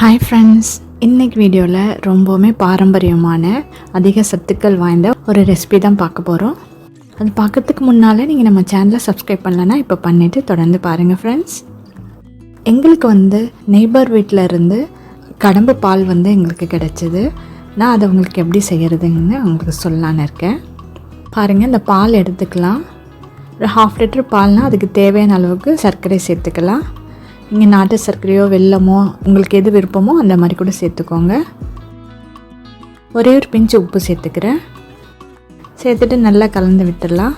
Hi friends இன்னைக்கு வீடியோவில் ரொம்பவுமே பாரம்பரியமான அதிக சத்துக்கள் வாய்ந்த ஒரு ரெசிபி தான் பார்க்க போகிறோம் அது பார்க்கறதுக்கு முன்னால் நீங்கள் நம்ம சேனலை சப்ஸ்கிரைப் பண்ணலன்னா இப்போ பண்ணிவிட்டு தொடர்ந்து பாருங்கள் ஃப்ரெண்ட்ஸ் எங்களுக்கு வந்து நெய்பர் வீட்டில் இருந்து கடம்பு பால் வந்து எங்களுக்கு கிடச்சிது. நான் அதை உங்களுக்கு எப்படி செய்கிறதுன்னு உங்களுக்கு சொல்லலான்னு இருக்கேன். பாருங்கள் இந்த பால் எடுத்துக்கலாம். ஒரு ஹாஃப் லிட்டர் பால்னால் அதுக்கு தேவையான அளவுக்கு சர்க்கரை சேர்த்துக்கலாம். நீங்கள் நாட்டு சர்க்கரையோ வெல்லமோ உங்களுக்கு எது விருப்பமோ அந்த மாதிரி கூட சேர்த்துக்கோங்க. ஒரே ஒரு பிஞ்சு உப்பு சேர்த்துக்கிறேன். சேர்த்துட்டு நல்லா கலந்து விட்டுடலாம்.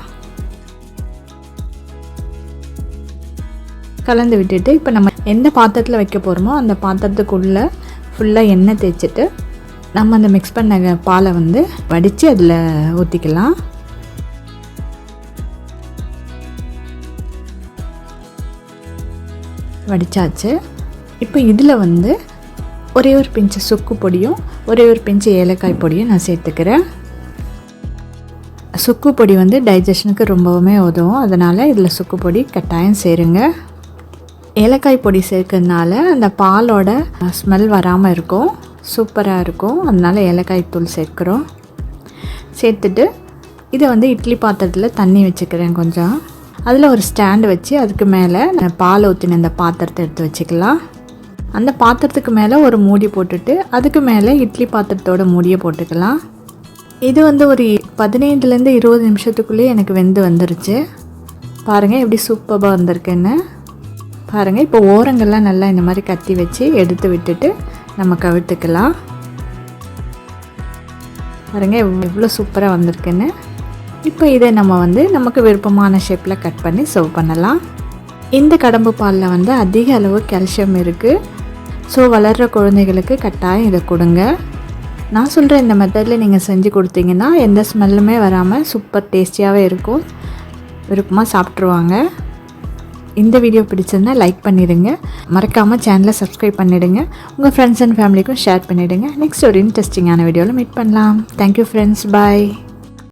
கலந்து விட்டுட்டு இப்போ நம்ம எந்த பாத்திரத்தில் வைக்க போகிறோமோ அந்த பாத்திரத்துக்குள்ளே ஃபுல்லாக எண்ணெய் தேய்ச்சிட்டு நம்ம அந்த மிக்ஸ் பண்ண பாலை வந்து வடித்து அதில் ஊற்றிக்கலாம் வடித்தாச்சு இப்போ இதில் வந்து ஒரே ஒரு பிஞ்சு சுக்கு பொடியும் ஒரே ஒரு பிஞ்சு ஏலக்காய் பொடியும் நான் சேர்த்துக்கிறேன். சுக்கு பொடி வந்து டைஜஷனுக்கு ரொம்பவுமே உதவும். அதனால் இதில் சுக்கு பொடி கட்டாயம் சேருங்க. ஏலக்காய் பொடி சேர்க்கறதுனால அந்த பாலோட ஸ்மெல் வராமல் இருக்கும். சூப்பராக இருக்கும். அதனால் ஏலக்காய் தூள் சேர்க்குறோம். சேர்த்துட்டு இதை வந்து இட்லி பாத்திரத்தில் தண்ணி வச்சுக்கிறேன் கொஞ்சம். அதில் ஒரு ஸ்டாண்டு வச்சு அதுக்கு மேலே நான் பால் ஊற்றின அந்த பாத்திரத்தை எடுத்து வச்சுக்கலாம். அந்த பாத்திரத்துக்கு மேலே ஒரு மூடி போட்டுட்டு அதுக்கு மேலே இட்லி பாத்திரத்தோட மூடியை போட்டுக்கலாம். இது வந்து ஒரு பதினைந்துலேருந்து இருபது நிமிஷத்துக்குள்ளேயே எனக்கு வெந்து வந்துருச்சு. பாருங்கள் எப்படி சூப்பராக வந்திருக்குன்னு. பாருங்கள் இப்போ ஓரங்கள்லாம் நல்லா இந்த மாதிரி கத்தி வச்சு எடுத்து விட்டுட்டு நம்ம கவிழ்த்துக்கலாம். பாருங்கள் எவ்வளோ சூப்பராக வந்திருக்குன்னு. இப்போ இதை நம்ம வந்து நமக்கு விருப்பமான ஷேப்பில் கட் பண்ணி சர்வ் பண்ணலாம். இந்த கடம்பு பாலில் வந்து அதிக அளவு கால்சியம் இருக்குது ஸோ வளர்கிற குழந்தைகளுக்கு கட்டாயம் இதை கொடுங்க. நான் சொல்கிற இந்த மெத்தடில் நீங்கள் செஞ்சு கொடுத்தீங்கன்னா எந்த ஸ்மெல்லுமே வராமல் சூப்பர் டேஸ்டியாகவே இருக்கும். விருப்பமாக சாப்பிட்ருவாங்க இந்த வீடியோ பிடிச்சிருந்தா லைக் பண்ணிடுங்க. மறக்காமல் சேனலை சப்ஸ்கிரைப் பண்ணிவிடுங்க உங்கள் ஃப்ரெண்ட்ஸ் அண்ட் ஃபேமிலிக்கும் ஷேர் பண்ணிவிடுங்க நெக்ஸ்ட் ஒரு இன்ட்ரெஸ்டிங்கான வீடியோவில் மீட் பண்ணலாம். Thank you friends bye